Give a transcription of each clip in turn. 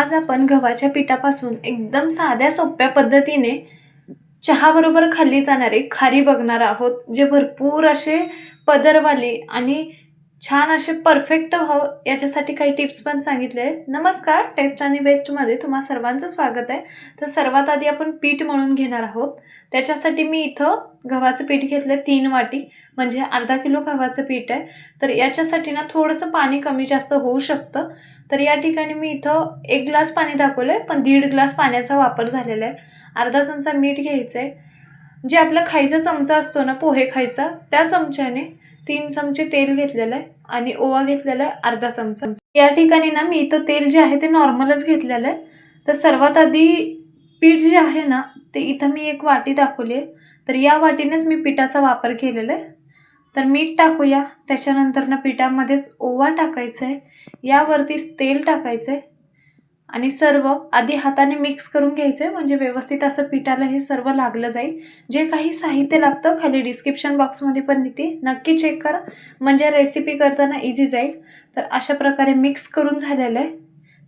आज आपण गव्हाच्या पिठापासून एकदम साध्या सोप्या पद्धतीने चहाबरोबर खाल्ली जाणारी खारी बघणार आहोत जे भरपूर असे पदरवाले आणि छान असे परफेक्ट व्हावं हो, याच्यासाठी काही टिप्स पण सांगितले आहेत. नमस्कार टेस्ट आणि वेस्टमध्ये तुम्हा सर्वांचं स्वागत आहे. तर सर्वात आधी आपण पीठ मळून घेणार आहोत. त्याच्यासाठी मी इथं गव्हाचं पीठ घेतलं तीन वाटी म्हणजे अर्धा किलो गव्हाचं पीठ आहे. तर याच्यासाठी ना थोडंसं पाणी कमी जास्त होऊ शकतं. तर या ठिकाणी मी इथं एक ग्लास पाणी दाखवलं आहे पण दीड ग्लास पाण्याचा वापर झालेला आहे. अर्धा चमचा मीठ घ्यायचं आहे जे आपलं खायचा चमचा असतो ना पोहे खायचा त्या चमच्याने तीन चमचे तेल घेतलेलं आहे आणि ओवा घेतलेला आहे अर्धा चमचा. या ठिकाणी ना मी इथं तेल जे आहे ते नॉर्मलच घेतलेलं आहे. तर सर्वात आधी पीठ जे आहे ना ते इथं मी एक वाटी दाखवली आहे. तर या वाटीनेच मी पिठाचा वापर केलेला आहे. तर मीठ टाकूया. त्याच्यानंतर ना पिठामध्येच ओवा टाकायचा आहे. यावरतीच तेल टाकायचं आहे. आणि सर्व आधी हाताने मिक्स करून घ्यायचं आहे म्हणजे व्यवस्थित असं पिठाला हे सर्व लागलं जाईल. जे काही साहित्य लागतं खाली डिस्क्रिप्शन बॉक्समध्ये पण देते. नक्की चेक करा. म्हणजे रेसिपी करताना इझी जाईल. तर अशा प्रकारे मिक्स करून झालेलं आहे.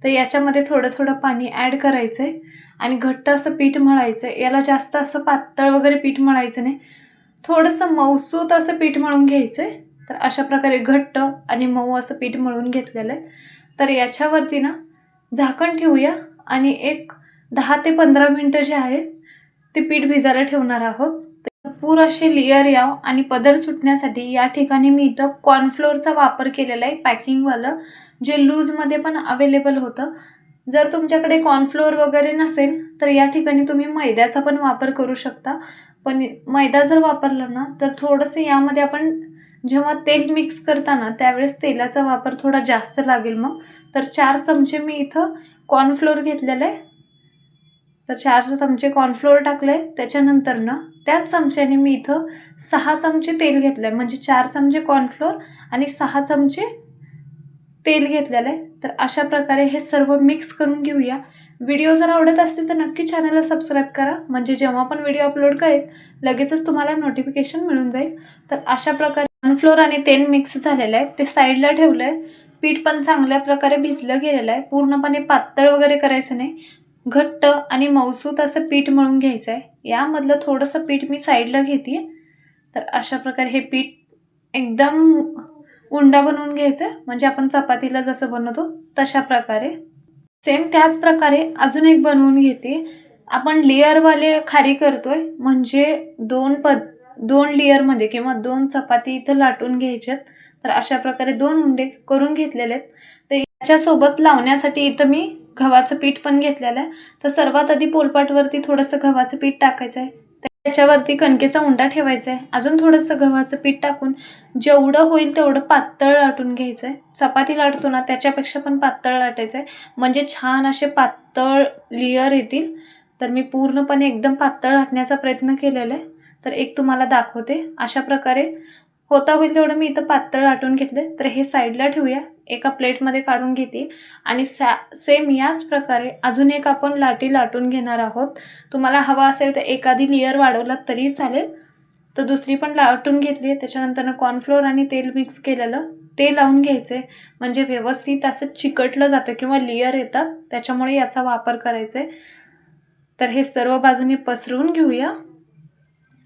तर याच्यामध्ये थोडं थोडं पाणी ॲड करायचं आहे आणि घट्ट असं पीठ मळायचं आहे याला जास्त असं पातळ वगैरे पीठ मळायचं नाही. थोडंसं मऊसूत असं पीठ मळून घ्यायचं आहे तर अशा प्रकारे घट्ट आणि मऊ असं पीठ मळून घेतलेलं आहे. तर याच्यावरती ना झाकण ठेवूया आणि एक दहा ते पंधरा मिनटं जे आहे ते पीठ भिजायला ठेवणार आहोत. भरपूर असे लेअर याव आणि पदर सुटण्यासाठी या ठिकाणी मी इथं कॉर्नफ्लोअरचा वापर केलेला आहे पॅकिंगवालं जे लूजमध्ये पण अवेलेबल होतं. जर तुमच्याकडे कॉर्नफ्लोअर वगैरे नसेल तर या ठिकाणी तुम्ही मैद्याचा पण वापर करू शकता. पण मैदा जर वापरला ना तर थोडंसं यामध्ये आपण जेव्हा तेल मिक्स करताना त्यावेळेस तेलाचा वापर थोडा जास्त लागेल मग. तर चार चमचे मी इथं कॉर्नफ्लोअर घेतलेलं. आहे तर चार चमचे कॉर्नफ्लोअर टाकले. त्याच्यानंतर ना त्याच चमच्याने मी इथं सहा चमचे तेल घेतलं आहे म्हणजे चार चमचे कॉर्नफ्लोअर आणि सहा चमचे तेल घेतलेलं. आहे तर अशा प्रकारे हे सर्व मिक्स करून घेऊया. व्हिडिओ जर आवडत असतील तर नक्की चॅनलला सबस्क्राईब करा. म्हणजे जेव्हा पण व्हिडिओ अपलोड करेल लगेचच तुम्हाला नोटिफिकेशन मिळून जाईल. तर अशा प्रकारे कॉर्नफ्लोअर आणि तेल मिक्स झालेलं आहे. ते साईडला ठेवलं आहे पीठ पण चांगल्या प्रकारे भिजलं गेलेलं आहे. पूर्णपणे पातळ वगैरे करायचं नाही. घट्ट आणि मौसूत असं पीठ मळून घ्यायचं आहे यामधलं थोडंसं पीठ मी साईडला घेते. तर अशा प्रकारे हे पीठ एकदम उंडा बनवून घ्यायचं. आहे म्हणजे आपण चपातीला जसं बनवतो तशा प्रकारे. सेम त्याच प्रकारे अजून एक बनवून घेते. आपण लेअरवाले खारी करतोय. म्हणजे दोन पद दोन लेअरमध्ये किंवा दोन चपाती इथं लाटून घ्यायच्यात. तर अशा प्रकारे दोन उंडे करून घेतलेले आहेत. तर याच्यासोबत लावण्यासाठी इथं मी गव्हाचं पीठ पण घेतलेलं आहे. तर सर्वात आधी पोलपाटवरती थोडंसं गव्हाचं पीठ टाकायचं आहे. त्याच्यावरती कणकेचा उंडा ठेवायचा आहे. अजून थोडंसं गव्हाचं पीठ टाकून जेवढं होईल तेवढं पातळ लाटून घ्यायचं आहे. चपाती लाटतो ना त्याच्यापेक्षा पण पातळ लाटायचं आहे. म्हणजे छान असे पातळ लेअर येतील. तर मी पूर्णपणे एकदम पातळ लाटण्याचा प्रयत्न केलेला आहे. तर एक तुम्हाला दाखवते. अशा प्रकारे होता होईल तेवढं मी इथं पातळ लाटून घेतले तर हे साईडला ठेवूया. एका प्लेटमध्ये काढून घेते. आणि सॅ सेम याच प्रकारे अजून एक आपण लाटी लाटून घेणार आहोत. तुम्हाला हवा असेल तर एखादी लेअर वाढवला तरी चालेल. तर दुसरी पण लाटून घेतली त्याच्यानंतरनं कॉर्नफ्लोअर आणि तेल मिक्स केलेलं ते लावून घ्यायचे म्हणजे व्यवस्थित असं चिकटलं जातं किंवा लेअर येतात. त्याच्यामुळे याचा वापर करायचा आहे तर हे सर्व बाजूनी पसरवून घेऊया.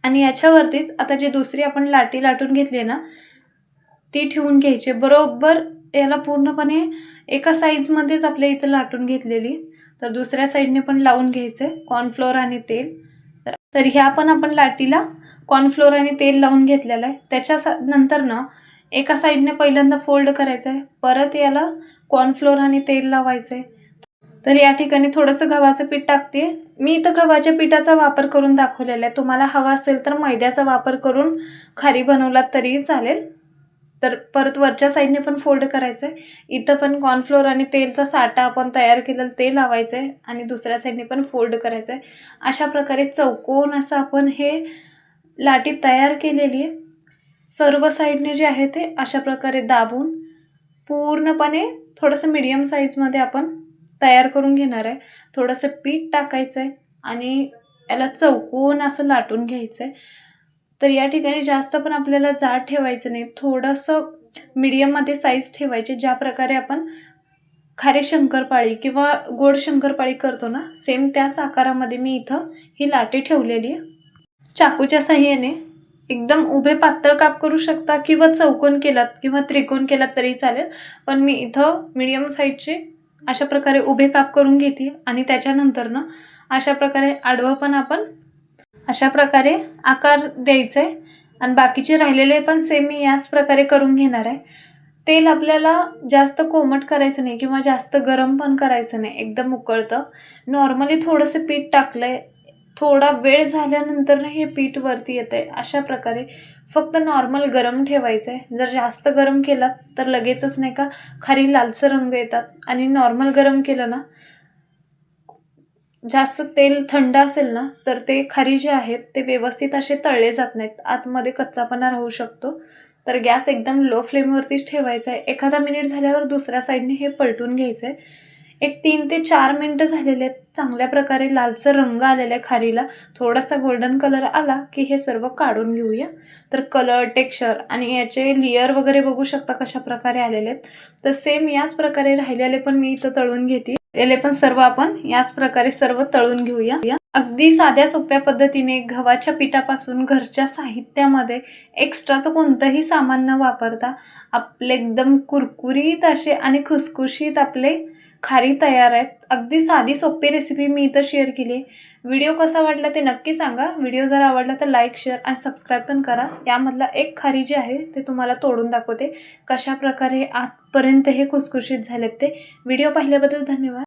आणि याच्यावरतीच आता जी दुसरी आपण लाटी लाटून घेतली आहे ना ती ठेवून घ्यायची बरोबर याला पूर्णपणे एका साईजमध्येच आपल्या इथं लाटून घेतलेली. तर दुसऱ्या साईडने पण लावून घ्यायचं आहे कॉर्नफ्लोअर आणि तेल. तर तर ह्या पण आपण लाटीला कॉर्नफ्लोअर आणि तेल लावून घेतलेलं आहे. त्याच्या सा नंतर ना एका साईडने पहिल्यांदा फोल्ड करायचं आहे परत याला कॉर्नफ्लोअर आणि तेल लावायचं आहे तर या ठिकाणी थोडंसं गव्हाचं पीठ टाकते. मी इथं गव्हाच्या पिठाचा वापर करून दाखवलेला आहे. तुम्हाला हवा असेल तर मैद्याचा वापर करून खारी बनवलात तरीही चालेल. तर परत वरच्या साईडने पण फोल्ड करायचं आहे इथं पण कॉर्नफ्लोअर आणि तेलचा साठा आपण तयार केलेलं ते लावायचं आहे आणि दुसऱ्या साईडने पण फोल्ड करायचं आहे अशा प्रकारे चौकोन असं आपण हे लाटी तयार केलेली आहे. सर्व साईडने जे आहे ते अशा प्रकारे दाबून पूर्णपणे थोडंसं मीडियम साईजमध्ये आपण तयार करून घेणार आहे. थोडंसं पीठ टाकायचं आहे आणि याला चौकोन असं लाटून घ्यायचं आहे तर या ठिकाणी जास्त पण आपल्याला जाड ठेवायचं नाही. थोडंसं मीडियममध्ये साईज ठेवायचे ज्या प्रकारे आपण खारे शंकरपाळी किंवा गोड शंकरपाळी करतो ना सेम त्याच आकारामध्ये मी इथं ही लाटी ठेवलेली आहे. चाकूच्या साह्याने एकदम उभे पातळ काप करू शकता किंवा चौकोन केलात किंवा त्रिकोण केलात तरी चालेल. पण मी इथं मीडियम साईजचे अशा प्रकारे उभे काप करून घेते आणि त्याच्यानंतर ना अशा प्रकारे आडवं पण आपण अशा प्रकारे आकार द्यायचा आहे आणि बाकीचे राहिलेले पण सेम मी याच प्रकारे करून घेणार आहे. तेल आपल्याला जास्त कोमट करायचं नाही किंवा जास्त गरम पण करायचं नाही. एकदम उकळतं. नॉर्मली थोडंसं पीठ टाकलं आहे थोडा वेळ झाल्यानंतर ना हे पीठ वरती येतं आहे अशा प्रकारे फक्त नॉर्मल गरम ठेवायचं आहे जर जास्त गरम केलात तर लगेचच नाही का खाली लालसर रंग येतात. आणि नॉर्मल गरम केलं ना जास्त तेल थंड असेल ना तर ते खारी जे आहेत ते व्यवस्थित असे तळले जात नाहीत. आतमध्ये कच्चापणा राहू शकतो. तर गॅस एकदम लो फ्लेमवरतीच ठेवायचा आहे एखादा मिनिट झाल्यावर दुसऱ्या साईडने हे पलटून घ्यायचं आहे एक तीन ते चार मिनटं झालेले आहेत. चांगल्या प्रकारे लालसर रंग आलेला आहे खारीला. थोडासा गोल्डन कलर आला की हे सर्व काढून घेऊया. तर कलर टेक्स्चर आणि याचे लेयर वगैरे बघू शकता कशा प्रकारे आलेले आहेत. तर सेम याच प्रकारे राहिलेले पण मी इथं तळून घेते. याले पण सर्व आपण याच प्रकारे सर्व तळून घेऊया. अगदी साध्या सोप्या पद्धतीने गव्हाच्या पिठापासून घरच्या साहित्यामध्ये एक्स्ट्राचं कोणतंही सामान न वापरता आपले एकदम कुरकुरीत असे आणि खुसखुशीत आपले खारी तयार आहेत. अगदी साधी सोपी रेसिपी मी इथं शेअर केली आहे. व्हिडिओ कसा वाटला ते नक्की सांगा. व्हिडिओ जर आवडला तर लाईक शेअर आणि सबस्क्राईब पण करा. यामधला एक खारी जे आहे ते तुम्हाला तोडून दाखवते. कशा प्रकारे हे खुसखुशीत झालेत ते. व्हिडिओ पाहिल्याबद्दल धन्यवाद.